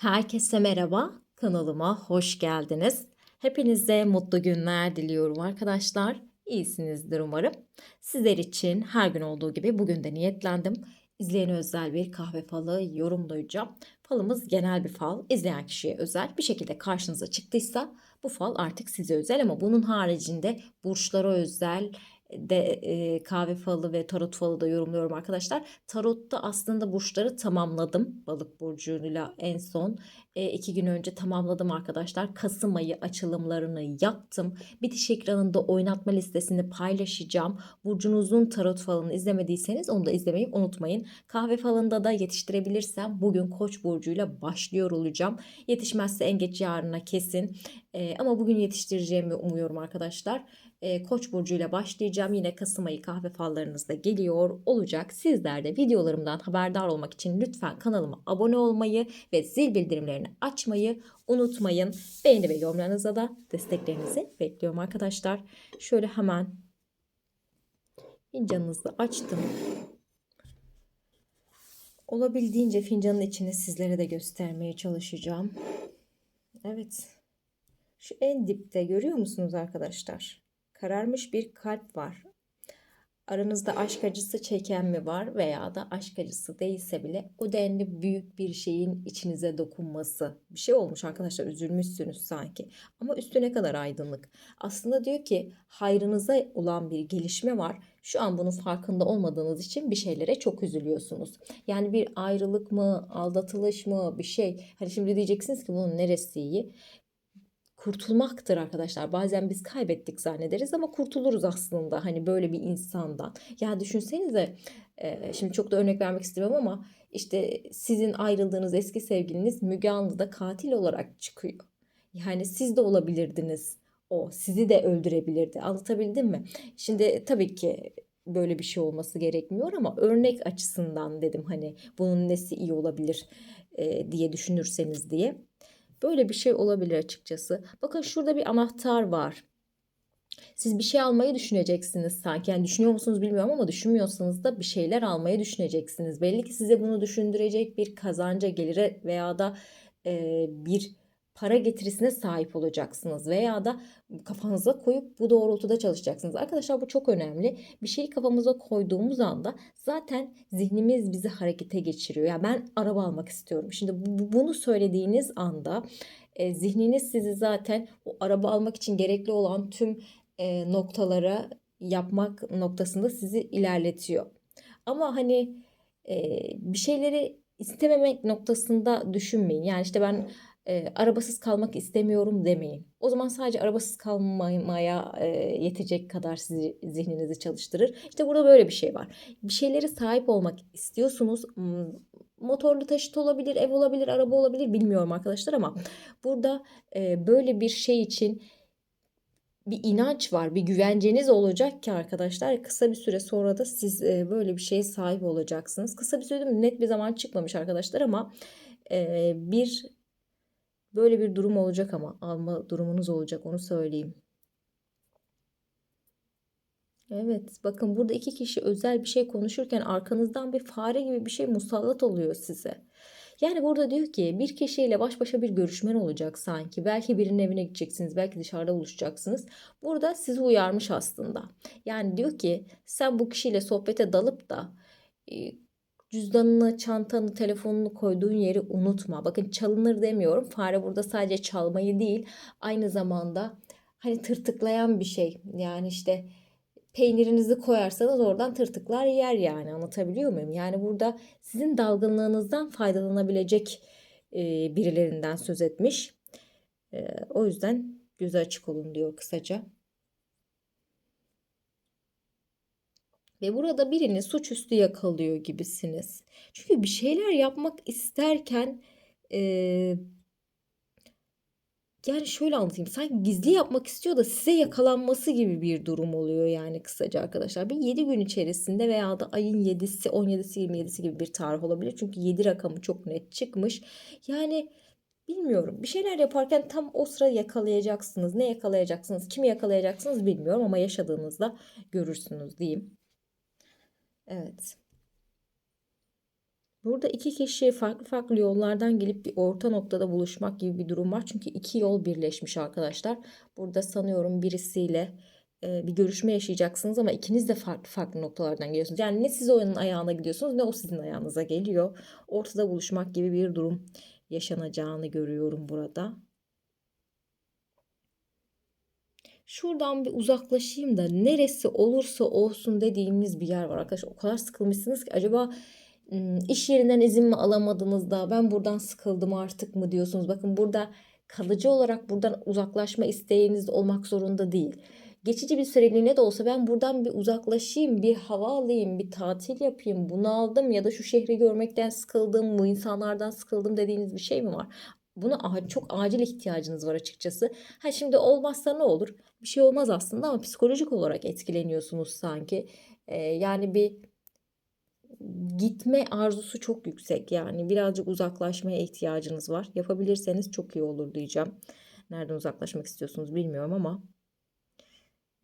Herkese merhaba, kanalıma hoş geldiniz. Hepinize mutlu günler diliyorum arkadaşlar. İyisinizdir umarım. Sizler için her gün olduğu gibi bugün de niyetlendim. İzleyene özel bir kahve falı yorumlayacağım. Falımız genel bir fal. İzleyen kişiye özel bir şekilde karşınıza çıktıysa bu fal artık size özel ama bunun haricinde burçlara özel de e, kahve falı ve tarot falı da yorumluyorum arkadaşlar. Tarotta aslında burçları tamamladım. Balık burcuyla en son e, iki gün önce tamamladım arkadaşlar. Kasım ayı açılımlarını yaptım. Bitiş ekranında oynatma listesini paylaşacağım. Burcunuzun tarot falını izlemediyseniz onu da izlemeyi unutmayın. Kahve falında da yetiştirebilirsem bugün Koç burcuyla başlıyor olacağım. Yetişmezse en geç yarına kesin. E, ama bugün yetiştireceğimi umuyorum arkadaşlar e, Koç burcuyla başlayacağım. Yine Kasım ayı kahve fallarınız da geliyor olacak. Sizler de videolarımdan haberdar olmak için lütfen kanalıma abone olmayı ve zil bildirimlerini açmayı unutmayın. Beğeni ve yorumlarınıza da desteklerinizi bekliyorum arkadaşlar. Şöyle hemen fincanınızı açtım. Olabildiğince fincanın içini sizlere de göstermeye çalışacağım. Evet. Şu en dipte görüyor musunuz arkadaşlar? Kararmış bir kalp var. Aranızda aşk acısı çeken mi var veya da aşk acısı değilse bile o denli büyük bir şeyin içinize dokunması. Bir şey olmuş arkadaşlar üzülmüşsünüz sanki. Ama üstü ne kadar aydınlık. Aslında diyor ki hayrınıza olan bir gelişme var. Şu an bunun farkında olmadığınız için bir şeylere çok üzülüyorsunuz. Yani bir ayrılık mı, aldatılış mı bir şey. Hani şimdi diyeceksiniz ki bunun neresi iyi? Kurtulmaktır arkadaşlar. Bazen biz kaybettik zannederiz ama kurtuluruz aslında hani böyle bir insandan. Ya düşünsenize şimdi çok da örnek vermek istemiyorum ama işte sizin ayrıldığınız eski sevgiliniz Müge Anlı'da katil olarak çıkıyor. Yani siz de olabilirdiniz o. Sizi de öldürebilirdi. Anlatabildim mi? Şimdi tabii ki böyle bir şey olması gerekmiyor ama örnek açısından dedim hani bunun nesi iyi olabilir diye düşünürseniz diye. Böyle bir şey olabilir açıkçası. Bakın şurada bir anahtar var. Siz bir şey almayı düşüneceksiniz sanki. Yani düşünüyor musunuz bilmiyorum ama düşünmüyorsanız da bir şeyler almayı düşüneceksiniz. Belli ki size bunu düşündürecek bir kazanca gelire veya da e, bir para getirisine sahip olacaksınız veya da kafanıza koyup bu doğrultuda çalışacaksınız. Arkadaşlar bu çok önemli. Bir şeyi kafamıza koyduğumuz anda zaten zihnimiz bizi harekete geçiriyor. Ya yani ben araba almak istiyorum. Şimdi bu, bunu söylediğiniz anda e, zihniniz sizi zaten o araba almak için gerekli olan tüm e, noktalara yapmak noktasında sizi ilerletiyor. Ama hani e, bir şeyleri istememek noktasında düşünmeyin. Yani işte ben e, arabasız kalmak istemiyorum demeyin. O zaman sadece arabasız kalmaya e, yetecek kadar sizi zihninizi çalıştırır. İşte burada böyle bir şey var. Bir şeylere sahip olmak istiyorsunuz. Motorlu taşıt olabilir, ev olabilir, araba olabilir bilmiyorum arkadaşlar ama burada e, böyle bir şey için bir inanç var, bir güvenceniz olacak ki arkadaşlar kısa bir süre sonra da siz e, böyle bir şeye sahip olacaksınız. Kısa bir süre net bir zaman çıkmamış arkadaşlar ama e, bir Böyle bir durum olacak ama alma durumunuz olacak onu söyleyeyim. Evet bakın burada iki kişi özel bir şey konuşurken arkanızdan bir fare gibi bir şey musallat oluyor size. Yani burada diyor ki bir kişiyle baş başa bir görüşmen olacak sanki. Belki birinin evine gideceksiniz, belki dışarıda buluşacaksınız. Burada sizi uyarmış aslında. Yani diyor ki sen bu kişiyle sohbete dalıp da cüzdanını, çantanı, telefonunu koyduğun yeri unutma. Bakın çalınır demiyorum. Fare burada sadece çalmayı değil, aynı zamanda hani tırtıklayan bir şey. Yani işte peynirinizi koyarsanız oradan tırtıklar yer yani anlatabiliyor muyum? Yani burada sizin dalgınlığınızdan faydalanabilecek e, birilerinden söz etmiş. E, o yüzden gözü açık olun diyor kısaca. Ve burada birini suçüstü yakalıyor gibisiniz. Çünkü bir şeyler yapmak isterken e, yani şöyle anlatayım. Sanki gizli yapmak istiyor da size yakalanması gibi bir durum oluyor yani kısaca arkadaşlar. Bir 7 gün içerisinde veya da ayın 7'si, 17'si, 27'si gibi bir tarih olabilir. Çünkü 7 rakamı çok net çıkmış. Yani bilmiyorum. Bir şeyler yaparken tam o sıra yakalayacaksınız. Ne yakalayacaksınız, kimi yakalayacaksınız bilmiyorum ama yaşadığınızda görürsünüz diyeyim. Evet. Burada iki kişi farklı farklı yollardan gelip bir orta noktada buluşmak gibi bir durum var. Çünkü iki yol birleşmiş arkadaşlar. Burada sanıyorum birisiyle e, bir görüşme yaşayacaksınız ama ikiniz de farklı farklı noktalardan geliyorsunuz. Yani ne siz onun ayağına gidiyorsunuz ne o sizin ayağınıza geliyor. Ortada buluşmak gibi bir durum yaşanacağını görüyorum burada. Şuradan bir uzaklaşayım da neresi olursa olsun dediğimiz bir yer var arkadaşlar. O kadar sıkılmışsınız ki acaba iş yerinden izin mi alamadınız da ben buradan sıkıldım artık mı diyorsunuz. Bakın burada kalıcı olarak buradan uzaklaşma isteğiniz olmak zorunda değil. Geçici bir süreliğine de olsa ben buradan bir uzaklaşayım, bir hava alayım, bir tatil yapayım, bunu aldım ya da şu şehri görmekten sıkıldım, bu insanlardan sıkıldım dediğiniz bir şey mi var? Buna çok acil ihtiyacınız var açıkçası. Ha şimdi olmazsa ne olur? Bir şey olmaz aslında ama psikolojik olarak etkileniyorsunuz sanki. Ee, yani bir gitme arzusu çok yüksek. Yani birazcık uzaklaşmaya ihtiyacınız var. Yapabilirseniz çok iyi olur diyeceğim. Nereden uzaklaşmak istiyorsunuz bilmiyorum ama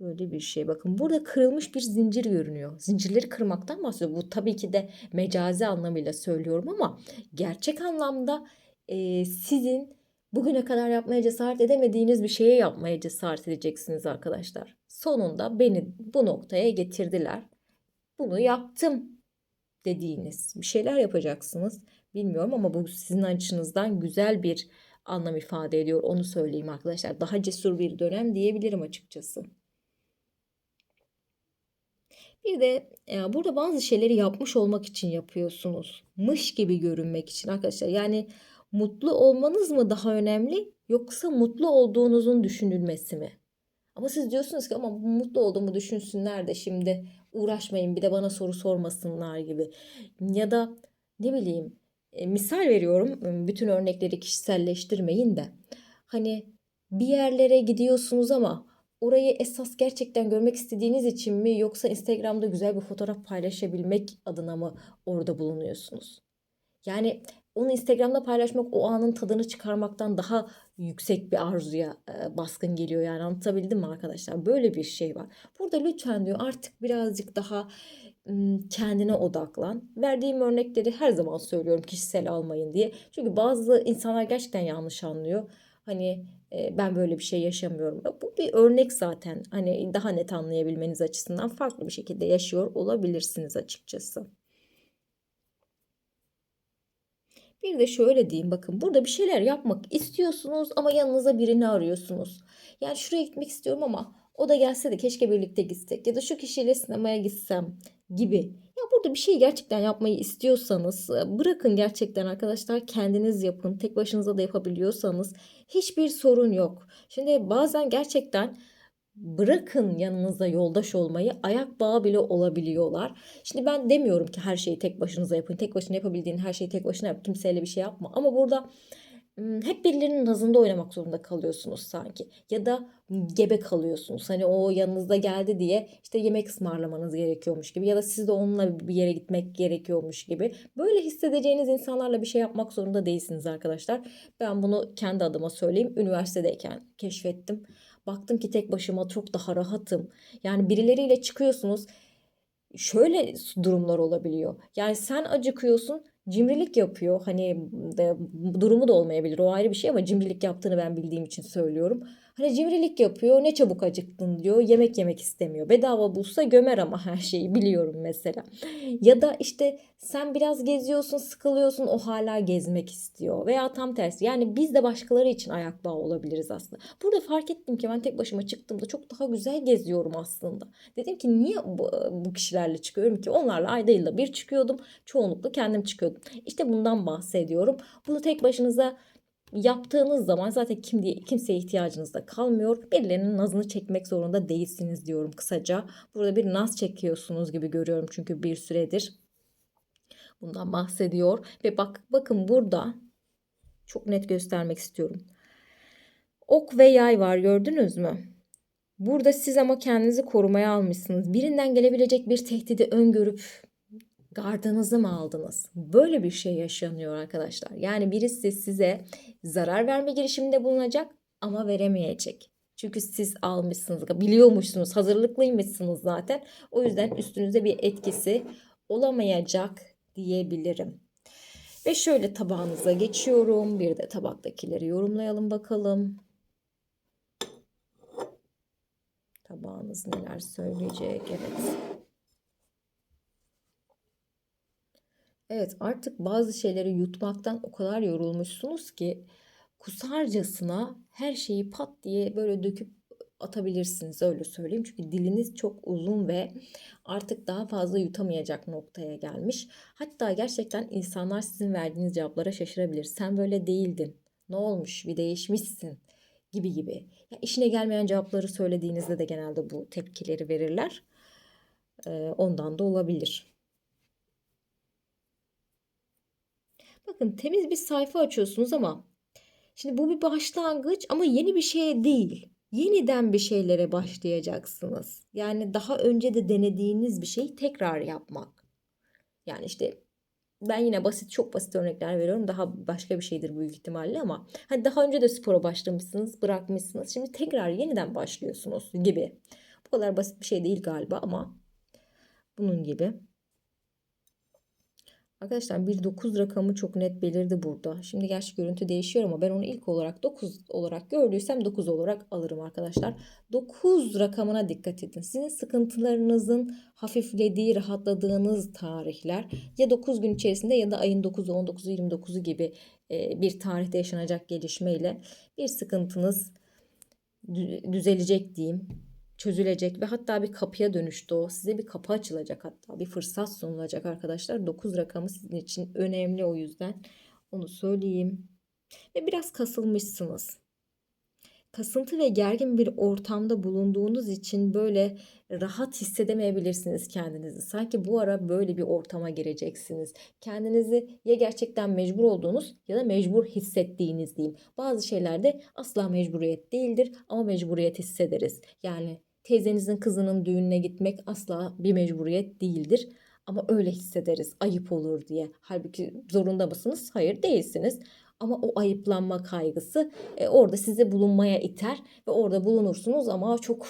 böyle bir şey. Bakın burada kırılmış bir zincir görünüyor. Zincirleri kırmaktan bahsediyor. Bu tabii ki de mecazi anlamıyla söylüyorum ama gerçek anlamda e, sizin bugüne kadar yapmaya cesaret edemediğiniz bir şeye yapmaya cesaret edeceksiniz arkadaşlar. Sonunda beni bu noktaya getirdiler. Bunu yaptım dediğiniz bir şeyler yapacaksınız. Bilmiyorum ama bu sizin açınızdan güzel bir anlam ifade ediyor. Onu söyleyeyim arkadaşlar. Daha cesur bir dönem diyebilirim açıkçası. Bir de e, burada bazı şeyleri yapmış olmak için yapıyorsunuz. Mış gibi görünmek için arkadaşlar. Yani mutlu olmanız mı daha önemli yoksa mutlu olduğunuzun düşünülmesi mi? Ama siz diyorsunuz ki ama mutlu olduğumu düşünsünler de şimdi uğraşmayın bir de bana soru sormasınlar gibi. Ya da ne bileyim e, misal veriyorum bütün örnekleri kişiselleştirmeyin de. Hani bir yerlere gidiyorsunuz ama orayı esas gerçekten görmek istediğiniz için mi yoksa Instagram'da güzel bir fotoğraf paylaşabilmek adına mı orada bulunuyorsunuz? Yani onu Instagram'da paylaşmak o anın tadını çıkarmaktan daha yüksek bir arzuya e, baskın geliyor yani anlatabildim mi arkadaşlar? Böyle bir şey var. Burada lütfen diyor artık birazcık daha kendine odaklan. Verdiğim örnekleri her zaman söylüyorum kişisel almayın diye. Çünkü bazı insanlar gerçekten yanlış anlıyor. Hani e, ben böyle bir şey yaşamıyorum. Bu bir örnek zaten. Hani daha net anlayabilmeniz açısından farklı bir şekilde yaşıyor olabilirsiniz açıkçası. Bir de şöyle diyeyim bakın burada bir şeyler yapmak istiyorsunuz ama yanınıza birini arıyorsunuz. Yani şuraya gitmek istiyorum ama o da gelse de keşke birlikte gitsek ya da şu kişiyle sinemaya gitsem gibi. Ya burada bir şey gerçekten yapmayı istiyorsanız e, bırakın gerçekten arkadaşlar kendiniz yapın. Tek başınıza da yapabiliyorsanız hiçbir sorun yok. Şimdi bazen gerçekten bırakın yanınızda yoldaş olmayı ayak bağı bile olabiliyorlar. Şimdi ben demiyorum ki her şeyi tek başınıza yapın. Tek başına yapabildiğin her şeyi tek başına yap. Kimseyle bir şey yapma. Ama burada hep birilerinin nazında oynamak zorunda kalıyorsunuz sanki. Ya da gebe kalıyorsunuz. Hani o yanınızda geldi diye işte yemek ısmarlamanız gerekiyormuş gibi. Ya da siz de onunla bir yere gitmek gerekiyormuş gibi. Böyle hissedeceğiniz insanlarla bir şey yapmak zorunda değilsiniz arkadaşlar. Ben bunu kendi adıma söyleyeyim. Üniversitedeyken keşfettim. Baktım ki tek başıma çok daha rahatım. Yani birileriyle çıkıyorsunuz. Şöyle durumlar olabiliyor. Yani sen acıkıyorsun cimrilik yapıyor. Hani de, durumu da olmayabilir o ayrı bir şey ama cimrilik yaptığını ben bildiğim için söylüyorum. Hani cimrilik yapıyor ne çabuk acıktın diyor yemek yemek istemiyor. Bedava bulsa gömer ama her şeyi biliyorum mesela. Ya da işte sen biraz geziyorsun sıkılıyorsun o hala gezmek istiyor. Veya tam tersi yani biz de başkaları için ayak bağı olabiliriz aslında. Burada fark ettim ki ben tek başıma çıktığımda çok daha güzel geziyorum aslında. Dedim ki niye bu, kişilerle çıkıyorum ki? Onlarla ayda yılda bir çıkıyordum. Çoğunlukla kendim çıkıyordum. İşte bundan bahsediyorum. Bunu tek başınıza yaptığınız zaman zaten kim diye, kimseye ihtiyacınız da kalmıyor. Birilerinin nazını çekmek zorunda değilsiniz diyorum kısaca. Burada bir naz çekiyorsunuz gibi görüyorum çünkü bir süredir. Bundan bahsediyor ve bak bakın burada çok net göstermek istiyorum. Ok ve yay var gördünüz mü? Burada siz ama kendinizi korumaya almışsınız. Birinden gelebilecek bir tehdidi öngörüp gardınızı mı aldınız? Böyle bir şey yaşanıyor arkadaşlar. Yani birisi size zarar verme girişiminde bulunacak ama veremeyecek. Çünkü siz almışsınız, biliyormuşsunuz, hazırlıklıymışsınız zaten. O yüzden üstünüze bir etkisi olamayacak diyebilirim. Ve şöyle tabağınıza geçiyorum. Bir de tabaktakileri yorumlayalım bakalım. Tabağınız neler söyleyecek? Evet. Evet artık bazı şeyleri yutmaktan o kadar yorulmuşsunuz ki kusarcasına her şeyi pat diye böyle döküp atabilirsiniz öyle söyleyeyim. Çünkü diliniz çok uzun ve artık daha fazla yutamayacak noktaya gelmiş. Hatta gerçekten insanlar sizin verdiğiniz cevaplara şaşırabilir. Sen böyle değildin. Ne olmuş? Bir değişmişsin gibi gibi. Ya işine gelmeyen cevapları söylediğinizde de genelde bu tepkileri verirler. Ee, ondan da olabilir. Bakın temiz bir sayfa açıyorsunuz ama şimdi bu bir başlangıç ama yeni bir şey değil. Yeniden bir şeylere başlayacaksınız. Yani daha önce de denediğiniz bir şeyi tekrar yapmak. Yani işte ben yine basit çok basit örnekler veriyorum. Daha başka bir şeydir büyük ihtimalle ama hani daha önce de spora başlamışsınız, bırakmışsınız. Şimdi tekrar yeniden başlıyorsunuz gibi. Bu kadar basit bir şey değil galiba ama bunun gibi. Arkadaşlar bir 9 rakamı çok net belirdi burada. Şimdi gerçi görüntü değişiyor ama ben onu ilk olarak 9 olarak gördüysem 9 olarak alırım arkadaşlar. 9 rakamına dikkat edin. Sizin sıkıntılarınızın hafiflediği, rahatladığınız tarihler ya 9 gün içerisinde ya da ayın 9'u, 19'u, 29'u gibi e, bir tarihte yaşanacak gelişmeyle bir sıkıntınız düzelecek diyeyim çözülecek ve hatta bir kapıya dönüştü o. Size bir kapı açılacak hatta bir fırsat sunulacak arkadaşlar. 9 rakamı sizin için önemli o yüzden onu söyleyeyim. Ve biraz kasılmışsınız kasıntı ve gergin bir ortamda bulunduğunuz için böyle rahat hissedemeyebilirsiniz kendinizi. Sanki bu ara böyle bir ortama gireceksiniz. Kendinizi ya gerçekten mecbur olduğunuz ya da mecbur hissettiğiniz diyeyim. Bazı şeylerde asla mecburiyet değildir ama mecburiyet hissederiz. Yani teyzenizin kızının düğününe gitmek asla bir mecburiyet değildir. Ama öyle hissederiz ayıp olur diye. Halbuki zorunda mısınız? Hayır değilsiniz. Ama o ayıplanma kaygısı e, orada sizi bulunmaya iter ve orada bulunursunuz ama çok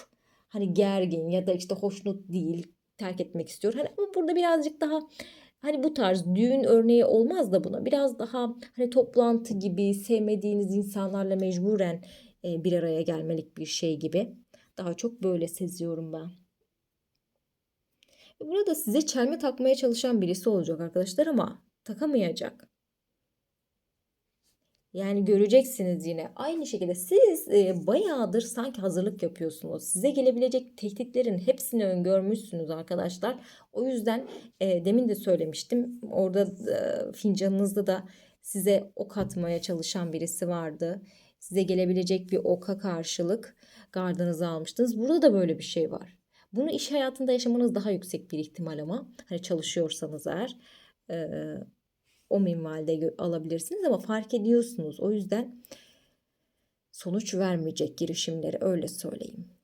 hani gergin ya da işte hoşnut değil terk etmek istiyor. Hani ama burada birazcık daha hani bu tarz düğün örneği olmaz da buna biraz daha hani toplantı gibi sevmediğiniz insanlarla mecburen e, bir araya gelmelik bir şey gibi. Daha çok böyle seziyorum ben. Burada size çelme takmaya çalışan birisi olacak arkadaşlar ama takamayacak. Yani göreceksiniz yine. Aynı şekilde siz e, bayağıdır sanki hazırlık yapıyorsunuz. Size gelebilecek tehditlerin hepsini öngörmüşsünüz arkadaşlar. O yüzden e, demin de söylemiştim. Orada e, fincanınızda da size ok atmaya çalışan birisi vardı. Size gelebilecek bir oka karşılık gardınızı almıştınız. Burada da böyle bir şey var. Bunu iş hayatında yaşamanız daha yüksek bir ihtimal ama hani çalışıyorsanız eğer e, o minvalde alabilirsiniz ama fark ediyorsunuz. O yüzden sonuç vermeyecek girişimleri öyle söyleyeyim.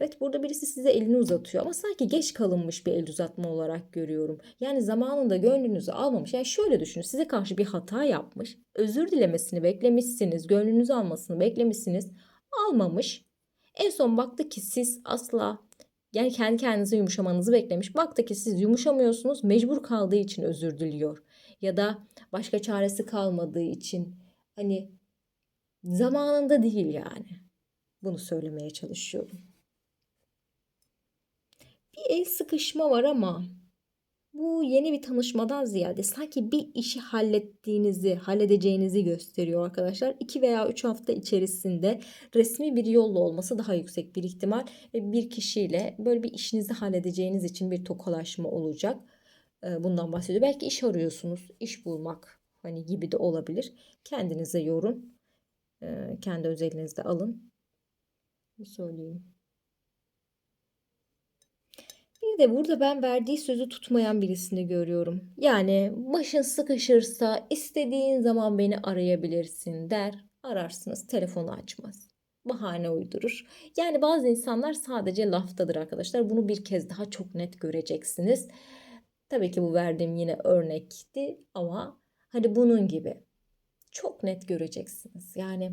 Evet burada birisi size elini uzatıyor ama sanki geç kalınmış bir el uzatma olarak görüyorum. Yani zamanında gönlünüzü almamış. Yani şöyle düşünün size karşı bir hata yapmış. Özür dilemesini beklemişsiniz. Gönlünüzü almasını beklemişsiniz. Almamış. En son baktı ki siz asla yani kendi kendinize yumuşamanızı beklemiş. Baktı ki siz yumuşamıyorsunuz. Mecbur kaldığı için özür diliyor. Ya da başka çaresi kalmadığı için hani zamanında değil yani. Bunu söylemeye çalışıyorum. Bir el sıkışma var ama bu yeni bir tanışmadan ziyade sanki bir işi hallettiğinizi, halledeceğinizi gösteriyor arkadaşlar. 2 veya 3 hafta içerisinde resmi bir yolla olması daha yüksek bir ihtimal bir kişiyle böyle bir işinizi halledeceğiniz için bir tokalaşma olacak. Ee, bundan bahsediyor. Belki iş arıyorsunuz, iş bulmak hani gibi de olabilir. Kendinize yorun. Ee, kendi özelinizde alın. Söyleyeyim. Bir de burada ben verdiği sözü tutmayan birisini görüyorum. Yani başın sıkışırsa istediğin zaman beni arayabilirsin der. Ararsınız telefonu açmaz. Bahane uydurur. Yani bazı insanlar sadece laftadır arkadaşlar. Bunu bir kez daha çok net göreceksiniz. Tabii ki bu verdiğim yine örnekti ama hani bunun gibi çok net göreceksiniz. Yani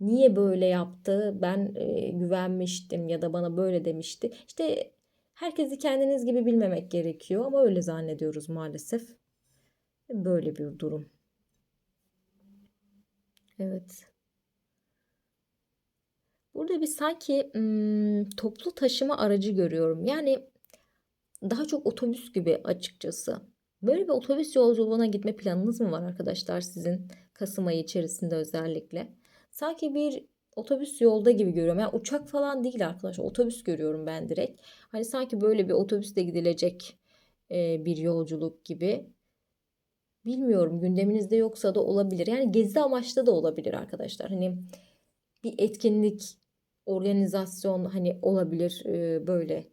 niye böyle yaptı? Ben e, güvenmiştim ya da bana böyle demişti. İşte Herkesi kendiniz gibi bilmemek gerekiyor ama öyle zannediyoruz maalesef. Böyle bir durum. Evet. Burada bir sanki ım, toplu taşıma aracı görüyorum. Yani daha çok otobüs gibi açıkçası. Böyle bir otobüs yolculuğuna gitme planınız mı var arkadaşlar sizin Kasım ayı içerisinde özellikle? Sanki bir otobüs yolda gibi görüyorum. Yani uçak falan değil arkadaşlar. Otobüs görüyorum ben direkt. Hani sanki böyle bir otobüsle gidilecek e, bir yolculuk gibi. Bilmiyorum gündeminizde yoksa da olabilir. Yani gezi amaçlı da olabilir arkadaşlar. Hani bir etkinlik, organizasyon hani olabilir e, böyle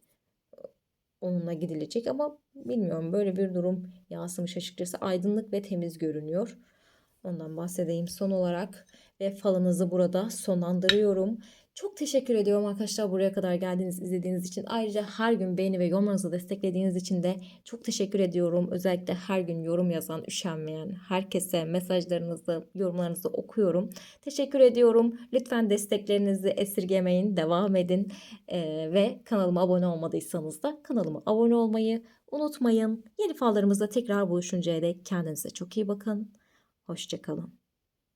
onunla gidilecek ama bilmiyorum böyle bir durum yansımış açıkçası aydınlık ve temiz görünüyor. Ondan bahsedeyim son olarak ve falınızı burada sonlandırıyorum. Çok teşekkür ediyorum arkadaşlar buraya kadar geldiğiniz, izlediğiniz için. Ayrıca her gün beğeni ve yorumlarınızı desteklediğiniz için de çok teşekkür ediyorum. Özellikle her gün yorum yazan, üşenmeyen herkese mesajlarınızı, yorumlarınızı okuyorum. Teşekkür ediyorum. Lütfen desteklerinizi esirgemeyin, devam edin. Ee, ve kanalıma abone olmadıysanız da kanalıma abone olmayı unutmayın. Yeni fallarımızda tekrar buluşuncaya dek kendinize çok iyi bakın. Hoşçakalın.